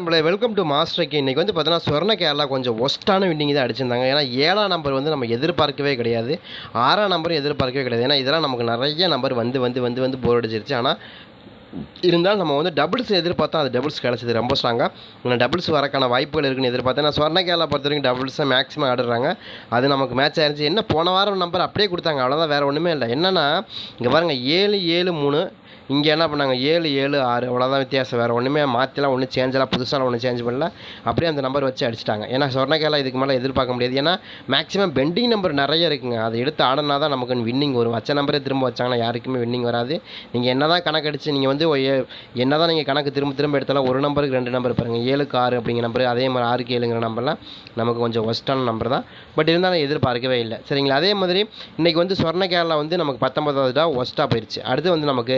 நம்மளை welcome to மாஸ்டருக்கு. இன்றைக்கி வந்து பார்த்தீங்கன்னா சொர்ண கேரளா கொஞ்சம் ஒஸ்ட்டான வின்னிங் தான் அடிச்சிருந்தாங்க. ஏன்னா ஏழாம் நம்பர் வந்து நம்ம எதிர்பார்க்கவே கிடையாது. ஆறாம் நம்பரும் எதிர்பார்க்கவே கிடையாது. ஏன்னா இதெல்லாம் நமக்கு நிறைய நம்பர் வந்து வந்து வந்து வந்து போர் அடிச்சிருச்சு. ஆனால் இருந்தாலும் நம்ம வந்து டபுள்ஸ் எதிர்பார்த்தா அது டபுள்ஸ் கிடச்சிது. ரொம்ப ஸ்ட்ராங்காக இன்னும் டபுள்ஸ் வரக்கான வாய்ப்புகள் இருக்குன்னு எதிர்பார்த்தேன். நான் சொர்ண கேரளா பொறுத்த வரைக்கும் டபுள்ஸாக மேக்ஸிமம் ஆடுறாங்க. அது நமக்கு மேட்ச் ஆயிருந்துச்சு என்ன போன வாரம் நம்பர் அப்படியே கொடுத்தாங்க. அவ்வளோதான் வேறு ஒன்றுமே இல்லை. என்னென்னா இங்கே பாருங்கள் ஏழு ஏழு மூணு இங்கே என்ன பண்ணாங்க? ஏழு ஏழு ஆறு அவ்வளோதான் வித்தியாசம். வேறு ஒன்றுமே மாற்றிலாம் ஒன்றும் சேஞ்செலாம் புதுசாக ஒன்றும் சேஞ்ச் பண்ணல. அப்படியே அந்த நம்பர் வச்சு அடிச்சிட்டாங்க. ஏன்னா சொர்ணகேலா இதுக்கு மேலே எதிர்பார்க்க முடியாது. ஏன்னா மேக்ஸிமம் பெண்டிங் நம்பர் நிறைய இருக்குங்க. அதை எடுத்து ஆடினா தான் நமக்கு வின்னிங் வரும். வச்ச நம்பரே திரும்ப வச்சாங்கன்னா யாருக்குமே வின்னிங் வராது. நீங்கள் என்ன தான் கணக்கு அடித்து நீங்கள் வந்து என்ன தான் நீங்கள் கணக்கு திரும்ப திரும்ப எடுத்தாலும் ஒரு நம்பருக்கு ரெண்டு நம்பர் பாருங்கள் ஏழுக்கு ஆறு அப்படிங்கிற நம்பர் அதே மாதிரி ஆறுக்கு ஏழுங்கிற நம்பர்லாம் நமக்கு கொஞ்சம் ஒஸ்ட்டான நம்பர் தான். பட் இருந்தாலும் எதிர்பார்க்கவே இல்லை. சரிங்களா? அதே மாதிரி இன்றைக்கி வந்து சொர்ண கேரளா வந்து நமக்கு பத்தொன்பதாவது டா ஒஸ்ட்டாக போயிடுச்சு அடுத்து வந்து நமக்கு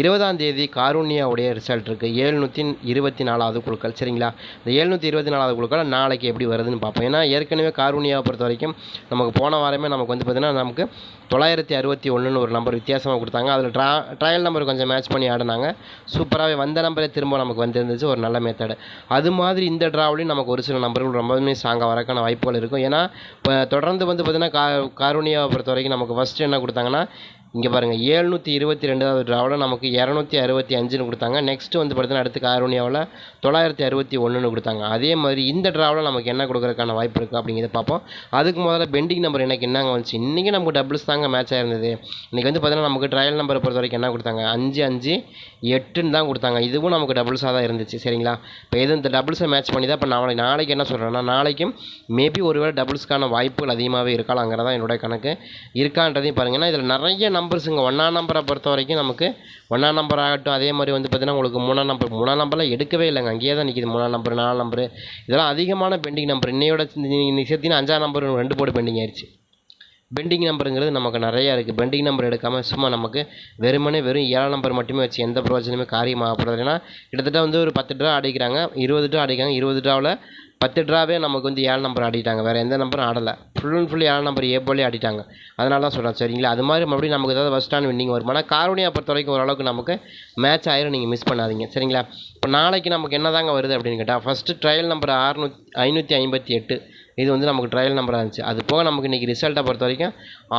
இருபதாம் தேதி காரூன்யாவுடைய ரிசல்ட் இருக்குது ஏழ்நூற்றி இருபத்தி நாலாவது குழுக்கள். சரிங்களா? இந்த ஏழ்நூற்றி இருபத்தி நாலாவது குழுக்கள் நாளைக்கு எப்படி வருதுன்னு பார்ப்போம். ஏன்னா ஏற்கனவே காருண்யாவை பொறுத்த வரைக்கும் நமக்கு போன வாரமே நமக்கு வந்து பார்த்திங்கன்னா நமக்கு தொள்ளாயிரத்தி அறுபத்தி ஒன்றுன்னு ஒரு நம்பர் வித்தியாசமாக கொடுத்தாங்க. அதில் ட்ரா ட்ரையல் நம்பர் கொஞ்சம் மேட்ச் பண்ணி ஆடினாங்க. சூப்பராகவே வந்த நம்பரே திரும்ப நமக்கு வந்துருந்துச்சு. ஒரு நல்ல மெத்தடு அது மாதிரி இந்த ட்ராவிலையும் நமக்கு ஒரு சில நம்பர்கள் ரொம்பவுமே ஸ்ட்ராங்காக வரக்கான வாய்ப்புகள் இருக்கும். ஏன்னா இப்போ தொடர்ந்து வந்து பார்த்திங்கன்னா கா காருண்யாவை பொறுத்த வரைக்கும் நமக்கு ஃபஸ்ட்டு என்ன கொடுத்தாங்கன்னா இங்கே பாருங்கள் ஏழ்நூற்றி இருபத்தி ரெண்டாவது ட்ராவில் நமக்கு இரநூத்தி அறுபத்தி அஞ்சுன்னு கொடுத்தாங்க. நெக்ஸ்ட்டு வந்து பார்த்தீங்கன்னா அடுத்து காரோனியாவில் தொள்ளாயிரத்தி அறுபத்தி ஒன்றுன்னு கொடுத்தாங்க. அதே மாதிரி இந்த ட்ராவில் நமக்கு என்ன கொடுக்குறதுக்கான வாய்ப்பு இருக்குது அப்படிங்கிறத பார்ப்போம். அதுக்கு முதல்ல பெண்டிங் நம்பர் எனக்கு என்னங்க வந்துச்சு? இன்றைக்கி நமக்கு டபுள்ஸ் தாங்க மேட்ச் ஆயிருந்தது. இன்றைக்கி வந்து பார்த்தீங்கன்னா நமக்கு ட்ரையல் நம்பரை பொறுத்த வரைக்கும் என்ன கொடுத்தாங்க? அஞ்சு அஞ்சு எட்டுன்னு தான் கொடுத்தாங்க. இதுவும் நமக்கு டபுள்ஸாக தான் இருந்துச்சு. சரிங்களா? இப்போ எது இந்த டபுள்ஸை மேட்ச் பண்ணி தான் இப்போ நாளைக்கு நாளைக்கு என்ன சொல்கிறேன்னா நாளைக்கும் மேபி ஒருவேளை டபுள்ஸ்க்கான வாய்ப்புகள் அதிகமாகவே இருக்கலாங்கிறதான் என்னுடைய கணக்கு. இருக்கான்றதையும் பாருங்கன்னா இதில் நிறைய நம்பர்ஸுங்க ஒன்றாம் நம்பரை பொறுத்த வரைக்கும் நமக்கு ஒன்றாம் நம்பர் ஆகட்டும். அதே மாதிரி வந்து பார்த்தீங்கன்னா உங்களுக்கு மூணாம் நம்பர் மூணாம் நம்பர்லாம் எடுக்கவே இல்லைங்க. அங்கேயே தான் நிற்கிது மூணாம் நம்பர் நாலாம் நம்பர் இதெல்லாம் அதிகமான பெண்டிங் நம்பர் இன்னையோட இன்னைக்கு சேர்த்தினா அஞ்சாம் நம்பர் ரெண்டு போர்டு பெண்டிங் ஆயிடுச்சு பெண்டிங் நம்பருங்கிறது நமக்கு நிறையா இருக்குது பெண்டிங் நம்பர் எடுக்காமல் சும்மா நமக்கு வெறுமனே வெறும் ஏழாம் நம்பர் மட்டுமே வச்சு எந்த பிரயோஜனமே காரியமாகப்படுறது ஏன்னா கிட்டத்தட்ட வந்து ஒரு பத்து ட்ரா அடிக்கிறாங்க இருபது ட்ரா அடிக்கிறாங்க இருபது ட்ராவில் பத்து ட்ராவே நமக்கு வந்து ஏழு நம்பர் ஆடிட்டாங்க. வேறு எந்த நம்பரும் ஆடலை. ஃபுல் அண்ட் ஃபுல் ஏழு நம்பர் ஏ போலே ஆடிட்டாங்க. அதனால தான் சொல்கிறேன் சரிங்களா? அது மாதிரி மறுபடியும் நமக்கு ஏதாவது ஃபஸ்ட் ஆன் வின்னிங் வரும்? ஆனால் காரோனியா பொறுத்த வரைக்கும் ஓரளவுக்கு நமக்கு மேட்ச் ஆயிரும். நீங்கள் மிஸ் பண்ணாதீங்க. சரிங்களா? இப்போ நாளைக்கு நமக்கு என்ன தாங்க வருது அப்படின்னு கேட்டால் ஃபஸ்ட்டு ட்ரையல் நம்பர் அறுநூத் ஐநூற்றி ஐம்பத்தி எட்டு. இது வந்து நமக்கு ட்ரையல் நம்பராக இருந்துச்சு. அது போக நமக்கு இன்றைக்கி ரிசல்ட்டை பொறுத்த வரைக்கும்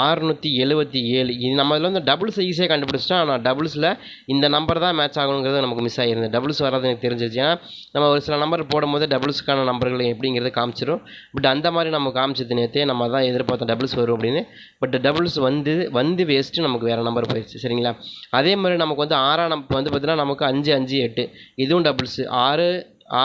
ஆறுநூற்றி எழுபத்தி ஏழு. இது நம்ம இதில் வந்து டபுள்ஸ் ஈஸியாக கண்டுபிடிச்சிட்டோம். ஆனால் டபுள்ஸில் இந்த நம்பர் தான் மேட்ச் ஆகணுங்கிறது நமக்கு மிஸ் ஆகிருந்தது டபுள்ஸ் வராது எனக்கு தெரிஞ்சிச்சு ஏன்னா நம்ம ஒரு சில நம்பர் போடும்போது டபுள்ஸ்க்கான நம்பர்கள் எப்படிங்கிறது காமிச்சிடும் பட் அந்த மாதிரி நம்ம காமிச்சது நேற்றே நம்ம தான் எதிர்பார்த்தோம் டபுள்ஸ் வரும் அப்படின்னு. பட் டபுள்ஸ் வந்து வந்து வேஸ்ட்டு நமக்கு வேறு நம்பர் போயிடுச்சு. சரிங்களா? அதே மாதிரி நமக்கு வந்து ஆறாம் நம்பர் வந்து பார்த்திங்கன்னா நமக்கு அஞ்சு அஞ்சு எட்டு. இதுவும் டபுள்ஸு ஆறு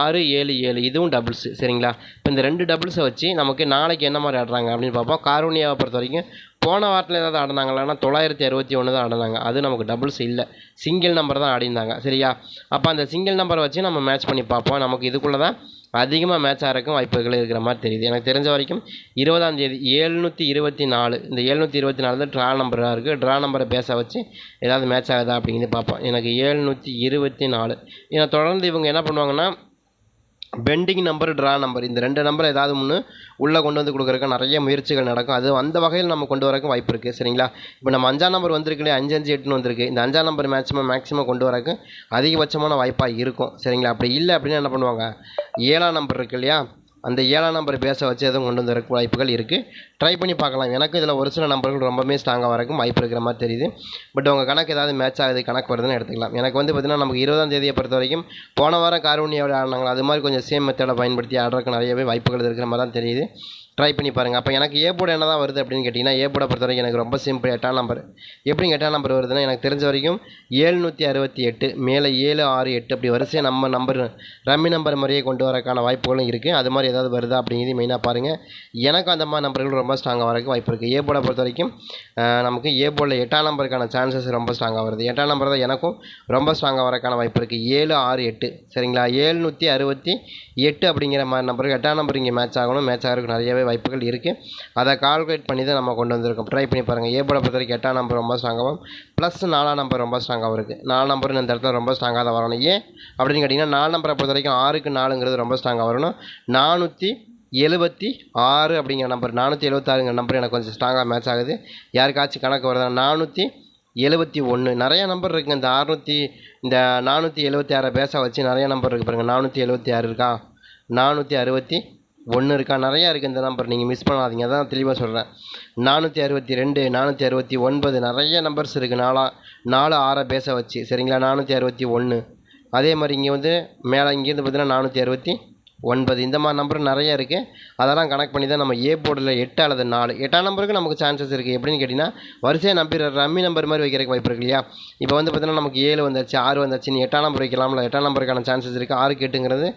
ஆறு ஏழு ஏழு. இதுவும் டபுள்ஸு சரிங்களா? இப்போ இந்த ரெண்டு டபுள்ஸை வச்சு நமக்கு நாளைக்கு என்ன மாதிரி ஆடுறாங்க அப்படின்னு பார்ப்போம். காரோனியாவை பொறுத்த வரைக்கும் போன வாரத்தில் ஏதாவது ஆடினாங்களான்னா தொள்ளாயிரத்தி அறுபத்தி ஒன்று தான் ஆடினாங்க. அது நமக்கு டபுள்ஸ் இல்லை. சிங்கிள் நம்பர் தான் ஆடிருந்தாங்க சரியா? அப்போ அந்த சிங்கிள் நம்பரை வச்சு நம்ம மேட்ச் பண்ணி பார்ப்போம். நமக்கு இதுக்குள்ளே தான் அதிகமாக மேட்ச் ஆகிறக்கும் வாய்ப்புகள் இருக்கிற மாதிரி தெரியுது. எனக்கு தெரிஞ்ச வரைக்கும் இருபதாம் தேதி ஏழ்நூற்றி இருபத்தி நாலு. இந்த ஏழ்நூற்றி இருபத்தி நாலு தான் ட்ரா நம்பராக இருக்குது ட்ரா நம்பரை பேச வச்சு ஏதாவது மேட்ச் ஆகுதா அப்படிங்கிறது பார்ப்போம். எனக்கு ஏழ்நூற்றி இருபத்தி நாலு. ஏன்னா தொடர்ந்து இவங்க என்ன பண்ணுவாங்கன்னா பெண்டிங் நம்பர் ட்ரா நம்பர் இந்த ரெண்டு நம்பர் ஏதாவது ஒன்று உள்ளே கொண்டு வந்து கொடுக்குறக்கு நிறைய முயற்சிகள் நடக்கும். அது அந்த வகையில் நம்ம கொண்டு வரக்கு வாய்ப்பு இருக்குது சரிங்களா? இப்போ நம்ம அஞ்சாம் நம்பர் வந்திருக்கு இல்லையா அஞ்சு அஞ்சு எட்டுன்னு வந்திருக்கு. இந்த அஞ்சாம் நம்பர் மேக்ஸிமம் மேக்ஸிமம் கொண்டு வரக்கு அதிகபட்சமான வாய்ப்பாக இருக்கும். சரிங்களா? அப்படி இல்லை அப்படின்னா என்ன பண்ணுவாங்க? ஏழாம் நம்பர் இருக்கு இல்லையா? அந்த ஏழாம் நம்பர் பேச வச்சு எதுவும் கொண்டு வந்துறக்கு வாய்ப்புகள் இருக்குது ட்ரை பண்ணி பார்க்கலாம். எனக்கு இதில் ஒரு சில நம்பர்கள் ரொம்பவே ஸ்ட்ராங்காக வரக்கும் வாய்ப்பு இருக்கிற மாதிரி தெரியுது. பட் உங்கள் கணக்கு ஏதாவது மேட்ச் ஆகுது கணக்கு வருதுன்னு எடுத்துக்கலாம். எனக்கு வந்து பார்த்திங்கன்னா நமக்கு இருபதாம் தேதியை பொறுத்த வரைக்கும் போன வாரம் காரூனியாவில் ஆடினாங்களா? அது மாதிரி கொஞ்சம் சேம் மெத்தடை பயன்படுத்தி ஆடுறதுக்கு நிறையவே வாய்ப்புகள் இருக்கிற மாதிரி தான் தெரியுது. ட்ரை பண்ணி பாருங்கள் அப்போ எனக்கு ஏ போட என்ன தான் வருது அப்படின்னு கேட்டிங்கன்னா ஏ போட பொறுத்த வரைக்கும் எனக்கு ரொம்ப சிம்பிள் எட்டாம் நம்பர் எப்படி எட்டாம் நம்பர் வருதுன்னா எனக்கு தெரிஞ்ச வரைக்கும் ஏழ்நூற்றி அறுபத்தி எட்டு மேலே ஏழு ஆறு எட்டு அப்படி வரிசையாக நம்ம நம்பர் ரம்மி நம்பர் முறையை கொண்டு வரக்கான வாய்ப்புகளும் இருக்குது அது மாதிரி ஏதாவது வருதா அப்படிங்கிறது மெயினாக பாருங்கள் எனக்கு அந்த மாதிரி நம்பர்கள் ரொம்ப ஸ்ட்ராங்காக வரக்கு வாய்ப்பு இருக்குது ஏ போட பொறுத்த வரைக்கும் நமக்கு ஏ போர்டில் எட்டாம் நம்பருக்கான சான்சஸ் ரொம்ப ஸ்ட்ராங்காக வருது. எட்டாம் நம்பர் தான் எனக்கும் ரொம்ப ஸ்ட்ராங்காக வரக்கான வாய்ப்பு இருக்குது ஏழு ஆறு எட்டு சரிங்களா? ஏழ்நூற்றி அறுபத்தி எட்டு அப்படிங்கிற மாதிரி நம்பருக்கு எட்டாம் நம்பர் இங்கே மேட்ச் ஆகணும். மேட்ச் ஆகிறதுக்கு நிறையவே வாய்ப்புகள் இருக்குது அதை கால்குலேட் பண்ணி தான் நம்ம கொண்டு வந்திருக்கோம். ட்ரை பண்ணி பாருங்கள் ஏ போர்டை பொறுத்த வரைக்கும் எட்டாம் நம்பர் ரொம்ப ஸ்ட்ராங்காகவும் ப்ளஸ் நாலாம் நம்பர் ரொம்ப ஸ்ட்ராங்காகவும் இருக்குது நாலு நம்பர் இந்த இடத்துல ரொம்ப ஸ்ட்ராங்காக தான் வரணும். ஏன்? அப்படின்னு கேட்டிங்கன்னா நாலு நம்பரை பொறுத்த வரைக்கும் ஆறுக்கு நாலுங்கிறது ரொம்ப ஸ்ட்ராங்காக வரணும். நானூற்றி எழுபத்தி ஆறு அப்படிங்கிற நம்பர் நானூற்றி எழுபத்தாறுங்கிற நம்பர் எனக்கு கொஞ்சம் ஸ்ட்ராங்காக மேட்ச் ஆகுது. யாருக்காச்சும் கணக்கு வருதா நானூற்றி எழுபத்தி ஒன்று நிறைய நம்பர் இருக்குங்க. இந்த அறுநூற்றி இந்த நானூற்றி எழுபத்தி ஆறை பேச வச்சு நிறைய நம்பர் இருக்குது பாருங்கள் நானூற்றி எழுபத்தி ஆறு இருக்கா? நானூற்றி அறுபத்தி ஒன்று இருக்கா? நிறையா இருக்குது இந்த நம்பர் நீங்கள் மிஸ் பண்ணாதீங்க. அதான் தெளிவாக சொல்கிறேன் நானூற்றி அறுபத்தி ரெண்டு நானூற்றி அறுபத்தி ஒன்பது நிறைய நம்பர்ஸ் இருக்குது நாலா நாலு ஆறை பேச வச்சு. சரிங்களா? நானூற்றி அறுபத்தி ஒன்று அதே மாதிரி இங்கே வந்து மேலே இங்கேருந்து பார்த்தீங்கன்னா நானூற்றி அறுபத்தி ஒன்பது இந்த மாதிரி நம்பர் நிறைய இருக்குது அதெல்லாம் கனெக்ட் பண்ணி தான் நம்ம ஏ போர்டில் எட்டு அல்லது நாலு. எட்டாம் நம்பருக்கு நமக்கு சான்சஸ் இருக்குது எப்படின்னு கேட்டிங்கன்னா வரிசையாக நம்பர் ரம்மி நம்பர் மாதிரி வைக்கிறதுக்கு வாய்ப்பு இருக்கு இல்லையா? இப்போ வந்து பார்த்தீங்கன்னா நமக்கு ஏழு வந்துச்சு ஆறு வந்துச்சு நீ எட்டாம் நம்பர் வைக்கலாம்ல? எட்டாம் நம்பருக்கான சான்சஸ் இருக்குது ஆறு எட்டுங்கிறது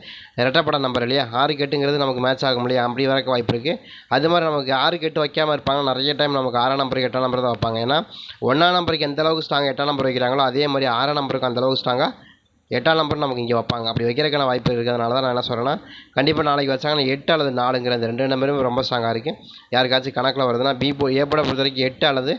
இரட்டப்பட நம்பர் இல்லையா? ஆறு எட்டுங்கிறது நமக்கு மேட்ச் ஆகும் இல்லையா? அப்படி வரக்கு வாய்ப்பு இருக்குது அது மாதிரி நமக்கு ஆறுக்கு எட்டு வைக்காமல் இருப்பாங்க. நிறைய டைம் நமக்கு ஆறாம் நம்பருக்கு எட்டாம் நம்பர் தான் வைப்பாங்க. ஏன்னா ஒன்றாம் நம்பருக்கு எந்த அளவுக்கு ஸ்ட்ராங் எட்டாம் நம்பர் வைக்கிறாங்களோ அதே மாதிரி ஆறாம் நம்பருக்கு அந்த அளவுக்கு ஸ்ட்ராங்காக எட்டாம் நம்பர் நமக்கு இங்கே வைப்பாங்க. அப்படி வைக்கிறதுக்கான வாய்ப்பு இருக்கிறதுனால தான் நான் என்ன சொல்கிறேன்னா கண்டிப்பாக நாளைக்கு வச்சாங்கன்னா எட்டு அல்லது நாலுங்கிற இந்த ரெண்டு நம்பரும் ரொம்ப ஸ்ட்ராங்காக இருக்குது யாருக்காச்சும் கணக்கில் வருதுன்னா பி போ ஏ போட பொறுத்த வரைக்கும் எட்டு அல்லது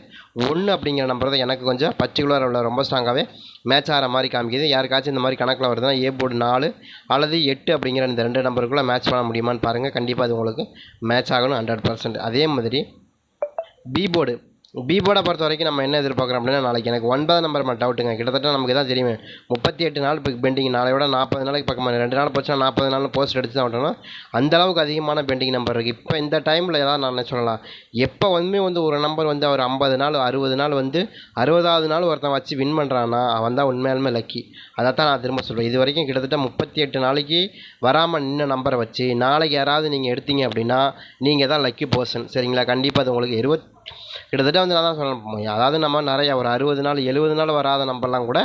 ஒன்று அப்படிங்கிற நம்பர் தான் எனக்கு கொஞ்சம் பர்டிகுலர் உள்ள ரொம்ப ஸ்ட்ராங்காகவே மேட்ச் ஆகிற மாதிரி காமிக்குது. யாருக்காச்சும் இந்த மாதிரி கணக்கில் வருதுன்னா ஏ போர்டு நாலு அல்லது எட்டு அப்படிங்கிற இந்த ரெண்டு நம்பருக்குள்ளே மேட்ச் பண்ண முடியுமான்னு பாருங்கள் கண்டிப்பாக அது உங்களுக்கு மேட்ச் ஆகணும் ஹண்ட்ரட் பர்சன்ட் அதே மாதிரி பி போர்டு பீபோட பொறுத்த வரைக்கும் நம்ம என்ன எதிர்பார்க்குறோம் அப்படின்னா நாளைக்கு எனக்கு ஒன்பது நம்பர் மட்டும் டவுட்டுங்க கிட்டத்தட்ட நமக்கு தான் தெரியுமே. முப்பத்தி எட்டு நாள் இப்போ பெண்டிங் நாளையோட நாற்பது நாளைக்கு பக்கமாக ரெண்டு நாள் போச்சுன்னா நாற்பது நாள் போஸ்ட் எடுத்து தான் விட்டோம்னா அந்த அளவுக்கு அதிகமான பெண்டிங் நம்பர் இருக்குது இப்போ இந்த டைமில் ஏதாவது நான் சொல்லலாம்? எப்போ வந்து வந்து ஒரு நம்பர் வந்து அவர் ஐம்பது நாள் அறுபது நாள் வந்து அறுபதாவது நாள் ஒருத்தன் வச்சு வின் பண்ணுறான்னா அவன் தான் உண்மையாலுமே லக்கி அதை தான் நான் திரும்ப சொல்கிறேன் இது வரைக்கும் கிட்டத்தட்ட முப்பத்தி எட்டு நாளைக்கு வராமல் நின்ன நம்பரை வச்சு நாளைக்கு யாராவது நீங்கள் எடுத்தீங்க அப்படின்னா நீங்கள் தான் லக்கி பர்சன் சரிங்களா? கண்டிப்பாக அது உங்களுக்கு இருபத் கிட்டத்தட்ட வந்து நான் தான் சொல்லணும் அதாவது நம்ம நிறைய ஒரு அறுபது நாள் எழுபது நாள் வராத நம்பர்லாம் கூட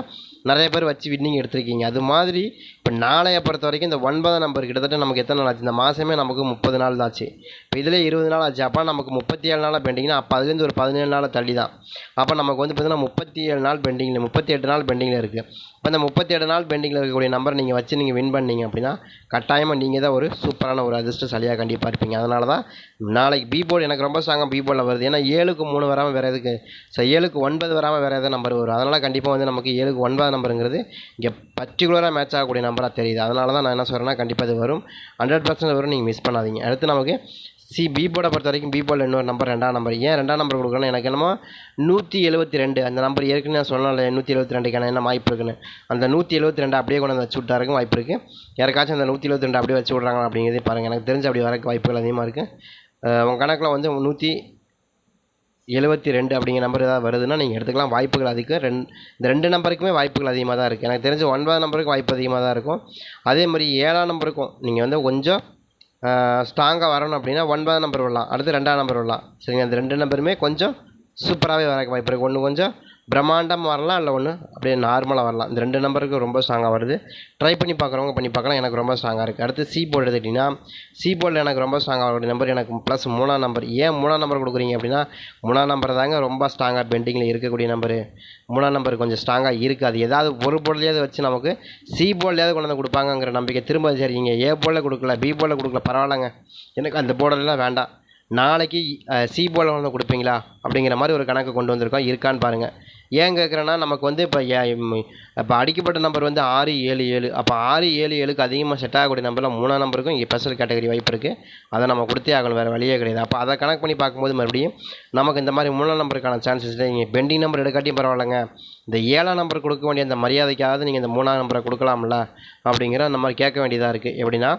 நிறைய பேர் வச்சு வின்னிங் எடுத்திருக்கீங்க. அது மாதிரி இப்போ நாளைய பொறுத்த வரைக்கும் இந்த ஒன்பதாம் நம்பர் கிட்டத்தட்ட நமக்கு எத்தனை நாள் ஆச்சு? இந்த மாதமே நமக்கு முப்பது நாள் தான் ஆச்சு. இப்போ இதில் இருபது நாள் ஆச்சு. அப்போ நமக்கு முப்பத்தி ஏழு நாளாக பெண்டிங்னா அப்போ அதுலேருந்து ஒரு பதினேழு நாள் தள்ளி தான் அப்போ நமக்கு வந்து பார்த்தீங்கன்னா முப்பத்தி ஏழு நாள் பெண்டிங்கில் முப்பத்தி எட்டு நாள் பெண்டிங்கில் இருக்குது இப்போ இந்த முப்பத்தி ஏழு நாள் பெண்டிங்கில் இருக்கக்கூடிய நம்பர் நீங்கள் வச்சு நீங்கள் வின் பண்ணீங்க அப்படின்னா கட்டாயமாக நீங்கள் தான் ஒரு சூப்பரான ஒரு அதிர்ஷ்டசாலியாக கண்டிப்பாக இருப்பீங்க. அதனால தான் நாளைக்கு பி போர்டு எனக்கு ரொம்ப ஸ்ட்ராங்காக பி போர்டில் வருது. ஏன்னா ஏழுக்கு மூணு வராமல் வேறு எதுக்கு? ஸோ ஏழுக்கு ஒன்பது வராமல் வேறு எதாவது நம்பர் வரும். அதனால் கண்டிப்பாக வந்து நமக்கு ஏழுக்கு ஒன்பது நம்பருங்கிறது இங்கே பர்டிகுலராக மேட்ச் ஆகக்கூடிய நம்பராக தெரியுது. அதனால தான் நான் என்ன சொல்கிறேன்னா கண்டிப்பாக இது வரும். ஹண்ட்ரட் பர்சன்ட் வரும் நீங்கள் மிஸ் பண்ணாதீங்க. அடுத்து நமக்கு சி பி போர்டை பொறுத்த வரைக்கும் பி போர்டில் இன்னொரு நம்பர் ரெண்டாம் நம்பர் ஏன் ரெண்டாம் நம்பர் கொடுக்கணும் எனக்கு என்னமோ நூற்றி எழுபத்தி ரெண்டு அந்த நம்பர் ஏற்கனவே நான் சொன்னால நூற்றி எழுபத்தி ரெண்டுக்கான என்ன வாய்ப்பு இருக்குன்னு. அந்த நூற்றி எழுபத்தி ரெண்டு அப்படியே கொண்டு வந்து வச்சு விட்டாருக்கும் வாய்ப்பு இருக்குது யாருக்காச்சும் அந்த நூற்றி எழுபத்தி ரெண்டு அப்படியே வச்சு விட்றாங்க அப்படிங்கிறதே பாருங்கள் எனக்கு தெரிஞ்சு அப்படி வரக்கு வாய்ப்புகள் அதிகமாக இருக்குது உங்கள் கணக்கில் வந்து நூற்றி எழுபத்தி ரெண்டு அப்படிங்கிற நம்பர் ஏதாவது வருதுன்னா நீங்கள் எடுத்துக்கலாம். வாய்ப்புகள் அதிகம். ரெண்டு இந்த ரெண்டு நம்பருக்குமே வாய்ப்புகள் அதிகமாக தான் இருக்குது எனக்கு தெரிஞ்ச ஒன்பதாம் நம்பருக்கு வாய்ப்பு அதிகமாக தான் இருக்கும். அதே மாதிரி ஏழாம் நம்பருக்கும் நீங்கள் வந்து கொஞ்சம் ஸ்ட்ராங்காக வரணும் அப்படின்னா ஒன்பதாம் நம்பர் விடலாம். அடுத்து ரெண்டாம் நம்பர் விடலாம். சரிங்க அந்த ரெண்டு நம்பருமே கொஞ்சம் சூப்பராகவே வர வாய்ப்பு இருக்குது ஒன்று கொஞ்சம் பிரம்மாண்டம் வரலாம் இல்லை ஒன்று அப்படியே நார்மலாக வரலாம். இந்த ரெண்டு நம்பருக்கு ரொம்ப ஸ்ட்ராங்காக வருது. ட்ரை பண்ணி பார்க்குறவங்க பண்ணி பார்க்கலாம். எனக்கு ரொம்ப ஸ்ட்ராங்காக இருக்குது அடுத்து சி போர்டு எடுத்துக்கிட்டிங்கன்னா சி போர்டில் எனக்கு ரொம்ப ஸ்ட்ராங்காக வரக்கூடிய நம்பர் எனக்கு ப்ளஸ் மூணாம் நம்பர் ஏன் மூணாம் நம்பர் கொடுக்குறீங்க அப்படின்னா மூணாம் நம்பர் தாங்க ரொம்ப ஸ்ட்ராங்காக பெண்டிங்கில் இருக்கக்கூடிய நம்பர் மூணாம் நம்பர் கொஞ்சம் ஸ்ட்ராங்காக இருக்காது. ஏதாவது ஒரு போர்ட்லேயாவது வச்சு நமக்கு சி போர்ட்லேயாவது கொண்டு வந்து கொடுப்பாங்கங்கிற நம்பிக்கை திரும்ப சரிங்க ஏ போர்டில் கொடுக்கல பி போர்டில் கொடுக்கல பரவாயில்லங்க. எனக்கு அந்த போர்டெல்லாம் வேண்டாம். நாளைக்கு சி போர்டில் வந்து கொடுப்பீங்களா? அப்படிங்கிற மாதிரி ஒரு கணக்கு கொண்டு வந்திருக்கோம். இருக்கான்னு பாருங்கள் ஏன் கேட்குறேன்னா நமக்கு வந்து இப்போ இப்போ அடிக்கப்பட்ட நம்பர் வந்து ஆறு ஏழு ஏழு. அப்போ ஆறு ஏழு ஏழுக்கு அதிகமாக செட் ஆகக்கூடிய நம்பரில் மூணாம் நம்பருக்கும் இங்கே ஸ்பெஷல் கேட்டகரி வாய்ப்பு இருக்குது அதை நம்ம கொடுத்தே ஆகணும். வேறு வழியே கிடையாது. அப்போ அதை கணக்கு பண்ணி பார்க்கும்போது மறுபடியும் நமக்கு இந்த மாதிரி மூணாம் நம்பருக்கான சான்சஸ் இல்லை நீங்கள் பெண்டிங் நம்பர் எடுக்காட்டியும் பரவாயில்லைங்க. இந்த ஏழாம் நம்பர் கொடுக்க வேண்டிய அந்த மரியாதைக்காவது நீங்கள் இந்த மூணாம் நம்பரை கொடுக்கலாம்ல அப்படிங்கிற அந்த மாதிரி கேட்க வேண்டியதாக இருக்குது எப்படின்னா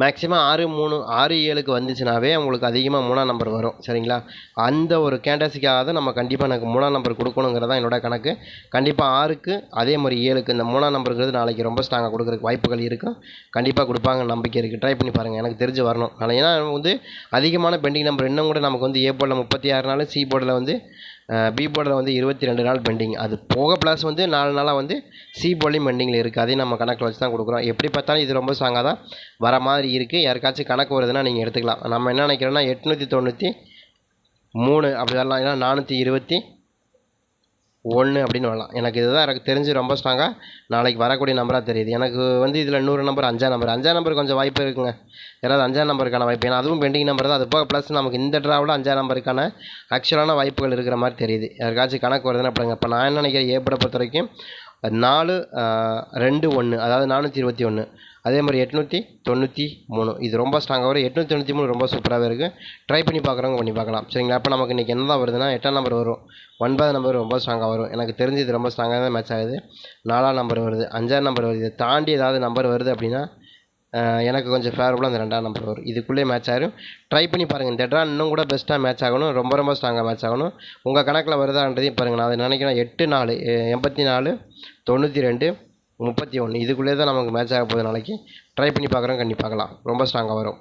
மேக்ஸிமம் ஆறு மூணு ஆறு ஏழுக்கு வந்துச்சுனாவே உங்களுக்கு அதிகமாக மூணாம் நம்பர் வரும். சரிங்களா? அந்த ஒரு கேண்டசிக்காக தான் நம்ம கண்டிப்பாக எனக்கு மூணாம் நம்பர் கொடுக்கணுங்கிறதான் என்னோட கணக்கு. கண்டிப்பாக ஆறுக்கு அதே மாதிரி ஏழுக்கு இந்த மூணாம் நம்பருங்கிறது நாளைக்கு ரொம்ப ஸ்ட்ராங்காக கொடுக்குறதுக்கு வாய்ப்புகள் இருக்கும். கண்டிப்பாக கொடுப்பாங்க நம்பிக்கை இருக்குது ட்ரை பண்ணி பாருங்கள் எனக்கு தெரிஞ்சு வரணும். ஆனால் ஏன்னா வந்து அதிகமான பெண்டிங் நம்பர் இன்னும் கூட நமக்கு வந்து ஏ போர்டில் முப்பத்தி ஆறு சி போர்டில் வந்து பி போர்டில் வந்து இருபத்தி ரெண்டு நாள் பெண்டிங் அது போக ப்ளஸ் வந்து நாலு நாளாக வந்து சி போர்ட்லேயும் பெண்டிங்கில் இருக்குது அதையும் நம்ம கணக்கில் வச்சு தான் கொடுக்குறோம். எப்படி பார்த்தாலும் இது ரொம்ப ஸ்ட்ராங்காக தான் வர மாதிரி இருக்குது யாருக்காச்சும் கணக்கு வருதுன்னா நீங்கள் எடுத்துக்கலாம். நம்ம என்ன நினைக்கிறோன்னா எட்நூற்றி தொண்ணூற்றி மூணு அப்படி வரலாம் ஏன்னா நானூற்றி இருபத்தி ஒன்று அப்படின்னு வரலாம். எனக்கு இதுதான் எனக்கு தெரிஞ்சு ரொம்ப ஸ்ட்ராங்காக நாளைக்கு வரக்கூடிய நம்பராக தெரியுது. எனக்கு வந்து இதில் நூறு நம்பர் அஞ்சாம் நம்பர் அஞ்சாம் நம்பர் கொஞ்சம் வாய்ப்பு இருக்குங்க. யாராவது அஞ்சாம் நம்பருக்கான வாய்ப்பு. ஏன்னா அதுவும் பெண்டிங் நம்பர் தான். அது போக ப்ளஸ் நமக்கு இந்த ட்ராவில் அஞ்சாம் நம்பருக்கான ஆக்சுவலான வாய்ப்புகள் இருக்கிற மாதிரி தெரியுது. யாருக்காச்சும் கணக்கு வருதுன்னு அப்படிங்க இப்போ நான் என்ன நினைக்கிறேன்? ஏப்பட பொறுத்த வரைக்கும் நாலு ரெண்டு ஒன்று அதாவது நானூற்றி இருபத்தி ஒன்று அதே மாதிரி எட்நூற்றி தொண்ணூற்றி மூணு. இது ரொம்ப ஸ்ட்ராங்காக வரும். எட்நூற்றி தொண்ணூற்றி மூணு ரொம்ப சூப்பராகவே இருக்குது ட்ரை பண்ணி பார்க்குறவங்க பண்ணி பார்க்கலாம். சரிங்களா? அப்போ நமக்கு இன்றைக்கி என்ன தான் வருதுன்னா எட்டாம் நம்பர் வரும். ஒன்பதாம் நம்பர் ரொம்ப ஸ்ட்ராங்காக வரும். எனக்கு தெரிஞ்சு இது ரொம்ப ஸ்ட்ராங்காக தான் மேட்ச் ஆகுது. நாலாம் நம்பர் வருது. அஞ்சாம் நம்பர் வருது. இதை தாண்டி ஏதாவது நம்பர் வருது அப்படின்னா எனக்கு கொஞ்சம் ஃபேவரபுளாக அந்த ரெண்டாம் நம்பர் வரும். இதுக்குள்ளே மேட்ச் ஆயிரும். ட்ரை பண்ணி பாருங்கள் இந்த ட்ரா இன்னும் கூட பெஸ்ட்டாக மேட்ச் ஆகணும். ரொம்ப ரொம்ப ஸ்ட்ராங்காக மேட்ச் ஆகணும். உங்கள் கணக்கில் வருதான்றதையும் பாருங்கள் நான் அதை நினைக்கிறேன். எட்டு நாலு எண்பத்தி நாலு தொண்ணூற்றி ரெண்டு முப்பத்தி ஒன்று இதுக்குள்ளே தான் நமக்கு மேட்ச் ஆக போகுது நாளைக்கு. ட்ரை பண்ணி பார்க்குறோம் கண்டிப்பாக பார்க்கலாம். ரொம்ப ஸ்ட்ராங்காக வரும்.